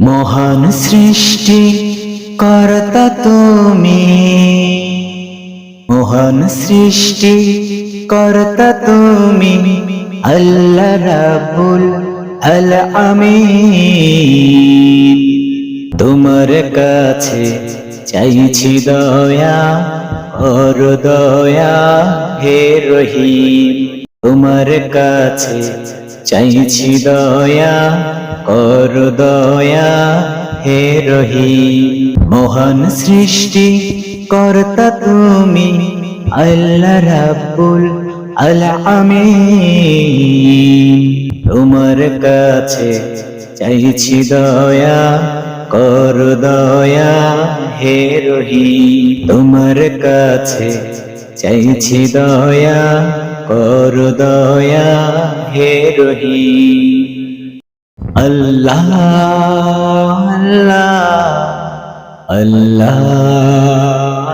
মহান সৃষ্টি, কর্তা তুমি। মহান সৃষ্টি, কর্তা তুমি। আল্লাহ রাবুল আল আমিন তোমার কাছে চাইছি দয়া ওর দয়া, হে রহিম। তোমার কাছে চাইছি দয়া, কর দয়া, হে রহিম মহান সৃষ্টি, কর্তা তুমি, আল্লাহ রাব্বুল আল আমিন তোমার কাছে চাইছি দয়া, কর দয়া, হে রহিম তোমার কাছে চাইছি দয়া কর দয়া হে আল্লাহ আল্লাহ আল্লাহ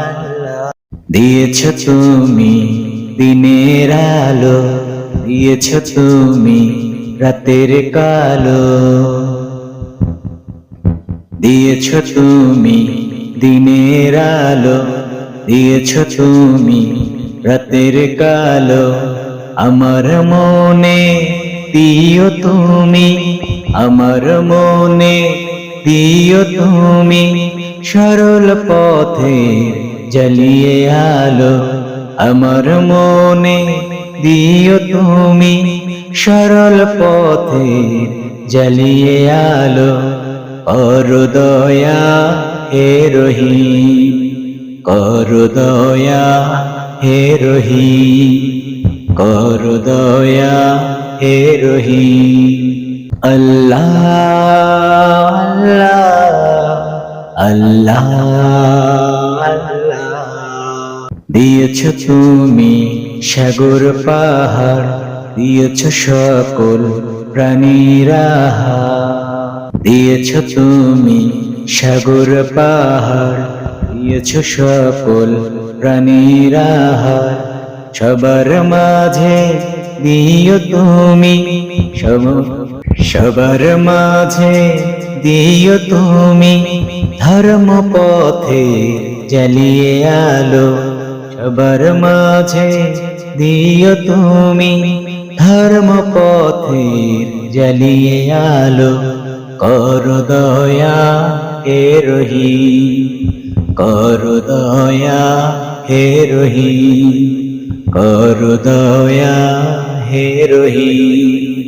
আল্লাহ দিয়েছ তুমি দিনের আলো দিয়েছ তুমি রাতের কালো দিয়েছ তুমি দিনের আলো দিয়েছ তুমি রাতের কালো, আমার মনে দিও তুমি, আমার মনে দিও তুমি, সরল পথে জ্বালিয়ে আলো, আমার মনে দিও তুমি, সরল পথে জ্বালিয়ে আলো কর দয়া হে রহিম। কর দয়া হে রহিম কর দয়া হে রহিম আল্লাহ আল্লাহ আল্লাহ। দিয়েছ তুমি সাগর পাহাড়, দিয়েছ সকল প্রাণীরাহা দিয়েছ তুমি সাগর পাহাড় দিয়েছ সকল প্রাণীরাহা সবার মাঝে দিও তুমি সব সবার মাঝে দিও তুমি ধর্ম পথে জ্বালিয়ে আলো। সবার মাঝে দিও তুমি ধর্ম পথে জ্বালিয়ে আলো। কর দয়া হে রহি কর দয়া হে রহি কর দয়া হে রহি